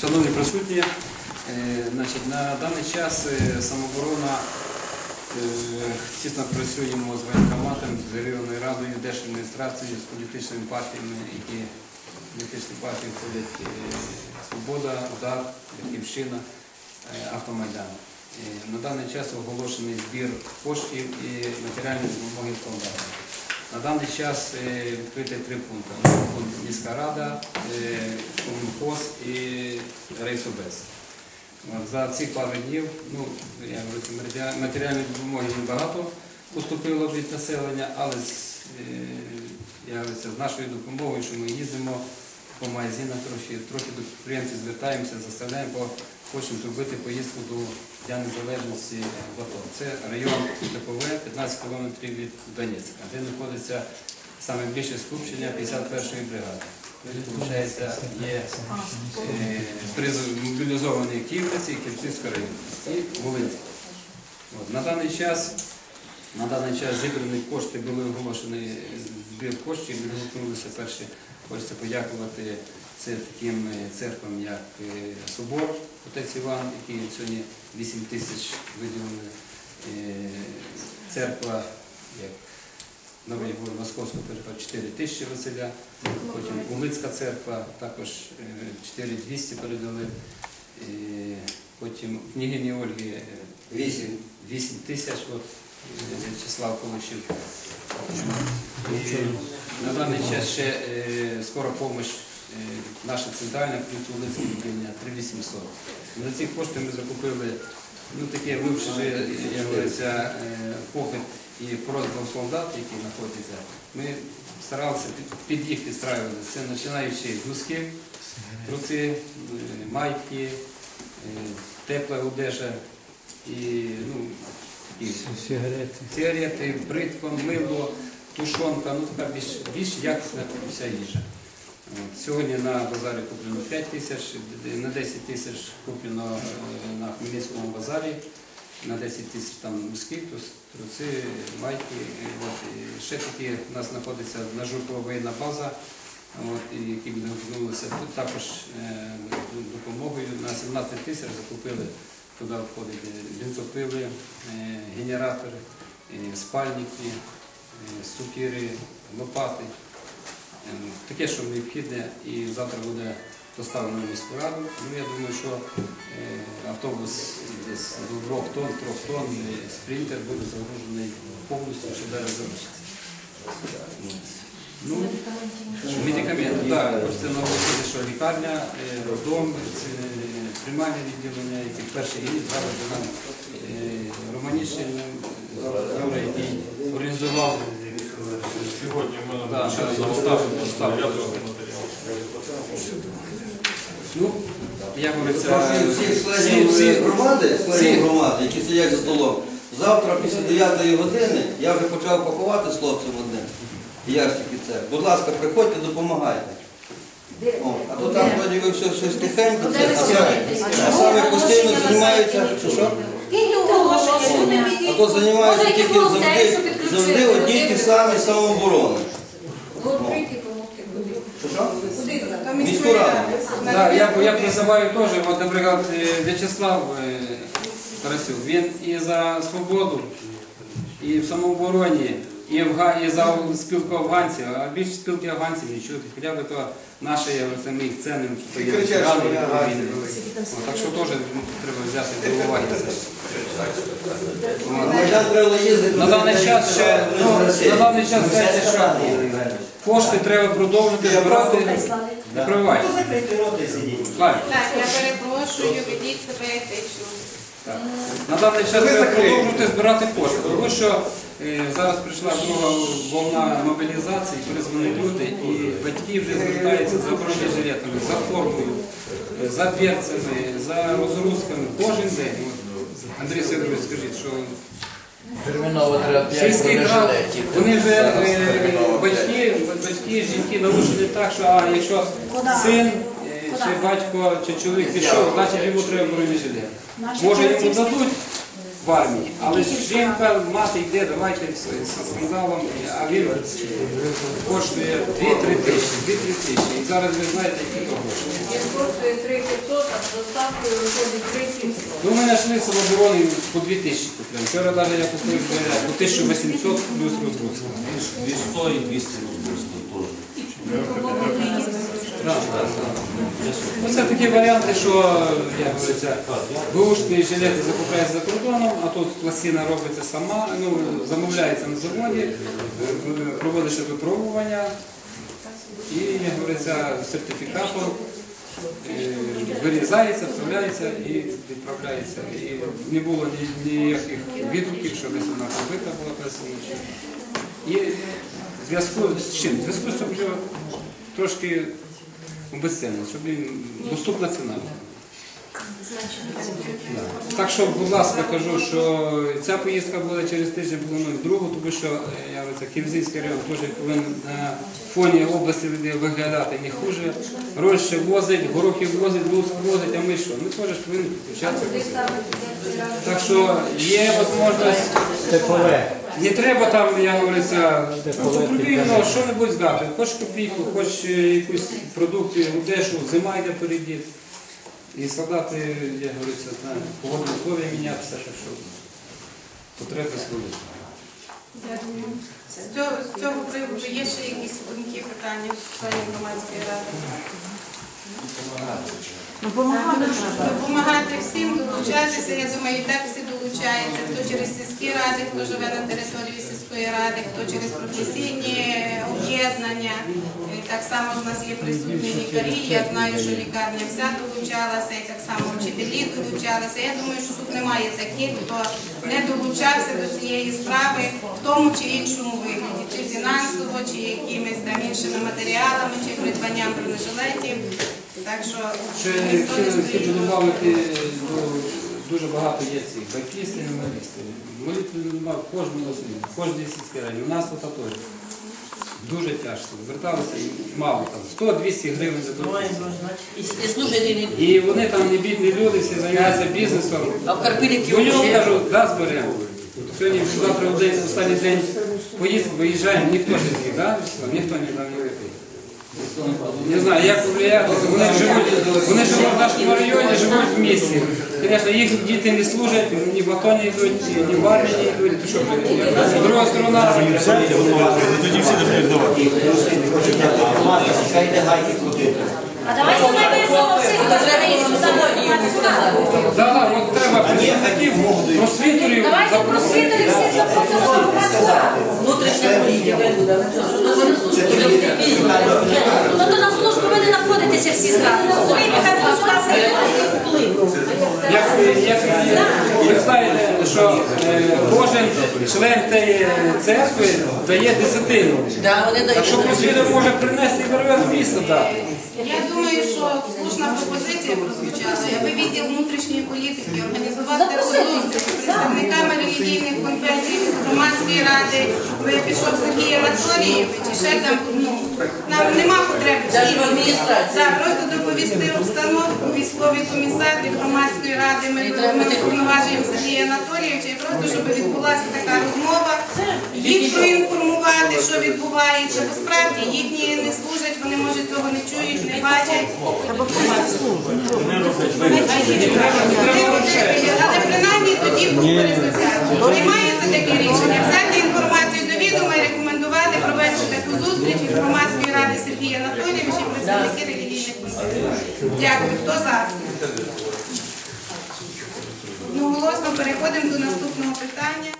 Шановні присутні, е, значить, на даний час е, самооборона е, тісно працюємо з воєнкоматом, з районною радою, держадміністрацією, з політичними партіями, які політичні партії входять Свобода, Удар, Батьківщина, Автомайдан. На даний час оголошений збір коштів і матеріальної допомоги солдатам. На даний час е, відкрити три пункти. Пункт міська рада, е, комунхоз і рейсобез. За ці пару днів, ну, я говорю, матеріальної допомоги небагато поступило від населення, але з, е, я говорю, з нашою допомогою, що ми їздимо по магазинах трохи, трохи до підприємців звертаємося, заставляємо, хочемо зробити поїздку до Дня Незалежності в АТО. Це район Тепове, 15 кілометрів від Донецька, де знаходиться саме більше скупчення 51-ї бригади. Виходить, є е, мобілізовані Київниці, Київський район і Волинський. На даний час на даний час зібрані кошти були оголошені збір коштів, відгукнулися перші. Хочеться подякувати це таким е, церквам, як е, Собор, отець Іван, який сьогодні 8 тисяч виділили. Е, Церква, як Новий Гор Московського перепад 4 тисячі Василя, потім Улицька церква, також е, 4200 передали. Потім княгині Ольги е, 8, 8 тисяч, от В'ячеслав отримав. На даний час ще е, скоро допомога наша центральна плюс Волинське відділення 3800. За ці кошти ми закупили ну, таке говориться, е, попит і просьба солдат, які знаходяться. Ми старалися під- їх підстраювати. Це починаючи з носки, труси, е, майки, е, тепла одежа і ну, і Сигарети. сигарети, бритва, мило, тушонка, ну така більш, більш якісна вся їжа. Сьогодні на базарі куплено 5 тисяч, на 10 тисяч куплено е, на Хмельницькому базарі, на 10 тисяч там носки, труси, майки. Ще такі у нас знаходиться на Жукова воєнна база, які відгукнулися тут також е, допомогою на 17 тисяч закупили. Туди входять е, бензопили, генератори, спальники, е, лопати. Е, Таке, що необхідне, і завтра буде доставлено в міську раду. Ну, я думаю, що е, автобус десь до 2 тонн, 3 тонн, спринтер буде загружений повністю, щоб зараз залишиться. Ну, медикаменти, так, хочеться наголосити, що лікарня, е, роддом, приймальне відділення, які перші рік нам е, Романішин який організував завантажити доставку, матеріал. Ну, я говорю, це Всіх всі, членів всі, громади, всі. членів громади, які сидять за столом, завтра після 9 години я вже почав пакувати з хлопцем одним. Ящики це. Будь ласка, приходьте, допомагайте. О, а то там тоді ви все, все тихенько, це, а саме, а саме постійно займаються, що що? Киньте оголошення, люди А підійдуть. то займаються Може, тільки завжди, що завжди одні й ті самі самооборони. Куди? Міську раду. Да, я, я призиваю теж, от, наприклад, е, В'ячеслав е, Тарасюк, він і за свободу, і в самообороні, і, в, і за спілку афганців, а більше спілки афганців нічого. Хоча б то це ми їх ценимо, що то є що України. Так що теж треба взяти до уваги це. На треба їздити. На даний час ще, ну, на даний час знаєте, що кошти треба продовжувати збирати. Не провивайте. Славі. Так, я перепрошую, ведіть себе етично. Так. На даний час треба продовжувати збирати кошти, тому що зараз прийшла друга волна мобілізації, призвані люди, і батьки вже звертаються за бронежилетами, за формою, е, за берцями, за розгрузками кожен день. От, Андрій Сидорович, скажіть, що Терміново треба 5 сільський град, бронежилетів. вони вже е, Терміново батьки, батьки, жінки научені так, що а, якщо син е, чи батько чи чоловік пішов, значить йому треба бронежилет. Може йому дадуть в армії. Але жінка, мати йде, давайте зі скандалом, а він коштує 2-3 тисячі, 2-3 тисячі. І зараз ви знаєте, які то гроші. Як коштує 3 500, а з доставкою виходить 3 700. Ну, ми знайшли самооборони по 2 тисячі. Вчора навіть я купив е, по 1800 плюс розгрузка. 200 і 200 розгрузки теж. Ну, Це такі варіанти, що, як говориться, бушні жилети закупляються за кордоном, а тут пластина робиться сама, ну, замовляється на заводі, проводиться випробування і, як говориться, сертифікатом е, вирізається, вставляється і відправляється. І не було ніяких відгуків, що десь вона побита була пресена. І в зв'язку з чим? В зв'язку з цим, що трошки обесцінено, щоб їм доступна ціна. Да. Так що, будь ласка, кажу, що ця поїздка буде через тиждень, планую другу, тому що е, я говорю, це Ківзинський район теж повинен на фоні області виглядати не хуже. Рольще возить, горохи возить, лук возить, а ми що? Ми теж повинні підключатися. Так що є можливість. Не треба там, я говориться, потрібно що-небудь здати. Хоч копійку, хоч е, якусь продукти, одежу, зима йде переді. І солдати, як говориться, погодні условия мінятися, так що потреби свої. З цього, з цього приводу є ще якісь думки, питання членів громадської ради? Допомагати всім, долучатися. Я думаю, і так всі долучаються. Хто через сільські ради, хто живе на території сільської ради, хто через професійні об'єднання. Так само в нас є присутні лікарі. Я знаю, що лікарня вся долучалася, і так само вчителі долучалися. Я думаю, що тут немає таких, хто не долучався до цієї справи в тому чи іншому вигляді, чи фінансово, чи якимись там іншими матеріалами, чи придбанням бронежилетів. Так що ніхто не стоїть. Ну, дуже багато є цих батьківських і молитвів. Молитви немає в кожному селі, в кожній сільській раді. У нас тут теж. Дуже тяжко. Зверталися і мало там, 100-200 гривень за добу. І служити не І вони там не бідні люди, всі займаються бізнесом. а в Карпилівці нього взагалі. кажу, да, зберемо. Сьогодні завтра в день, останній день поїздки, виїжджаємо, ніхто не з'їв, да? Ніхто не дав не випив. Не знаю, як повлияти, вони живуть, вони живуть в нашому районі, живуть в місті. Звісно, їх діти не служать, ні в АТО не йдуть, ні в армії не йдуть, то що, друга сторона. Тоді всі не будуть давати. А давайте вирішимо всіх, хто Да, да, от треба представників просвітерів Давайте просвітили всіх запросимо. Внутрішня політика. Ну то на службу ви не знаходитеся всі зразу. Розумієте, хай працювати. Як, як ви знаєте, що е, кожен член цієї церкви дає десятину. А Так що дають. може принести і бере місто дати. Я думаю, що слушна пропозиція прозвучала, аби відділ внутрішньої політики організувати таку з представниками релігійних конфесій громадської ради, ви пішов Сергій Анатолійович, і ще там, ну, нам нема потреби. Так, просто доповісти обстановку, військовий комісар від громадської ради, ми, уповноважуємо Сергія Анатолійовича, і просто, щоб відбулася така розмова, їх проінформувати, що відбувається, бо справді їхні не служать, вони може цього не чують, не бачать. Але принаймні тоді. Приймається таке рішення, взяти від громадської ради Сергія Анатолійовича і представники релігійних місців. Дякую. Хто за? Голосно, переходимо до наступного питання.